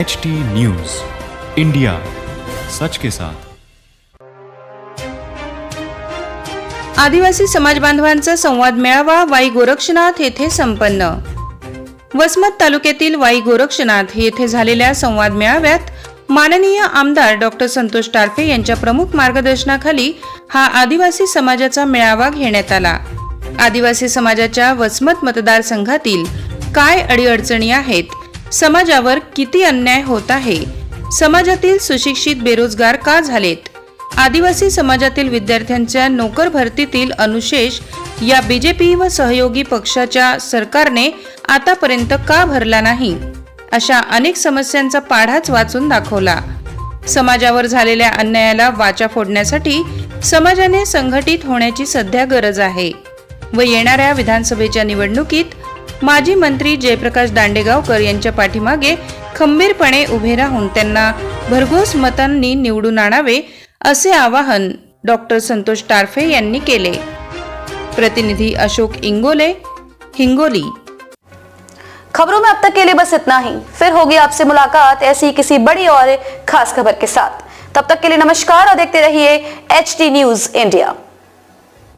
H T news India सच के साथ आदिवासी समाज बांधवांचा संवाद मेळावा वाई गोरक्षनाथ येथे संपन्न. वसमत तालुक्यातील वाई गोरक्षनाथ येथे झालेल्या संवाद मेळाव्यात माननीय आमदार डॉक्टर संतोष टारफे यांच्या प्रमुख मार्गदर्शनाखाली हा आदिवासी समाजाचा मेळावा घेण्यात आला. आदिवासी समाजाच्या वसमत मतदारसंघातील काय अडीअडचणी आहेत समाजावर किती अन्याय होत आहे? समाजातील सुशिक्षित बेरोजगार का झालेत? आदिवासी समाजातील विद्यार्थ्यांच्या नोकर भरतीतील अनुशेष या बीजेपी व सहयोगी पक्षाच्या सरकारने आतापर्यंत का भरला नाही? अशा अनेक समस्यांचा पाढाच वाचून दाखवला. समाजावर झालेल्या अन्यायाला वाचा फोडण्यासाठी समाजाने संघटित होण्याची सध्या गरज आहे व येणाऱ्या विधानसभेच्या निवडणुकीत माजी मंत्री जयप्रकाश दांडेगावकर यांच्या पाठीमागे खंबीरपणे उभे राहून त्यांना भरघोस मतांनी निवडून आणावे असे आवाहन डॉक्टर संतोष टारफे यांनी केले. प्रतिनिधी अशोक इंगोले हिंगोली. खबरों में अब तक के लिए बस इतना ही। फिर होगी आपसे मुलाकात ऐसी ही किसी बड़ी और खास खबर के साथ। तब तक के लिए नमस्कार और देखते रहिए एच टी न्यूज इंडिया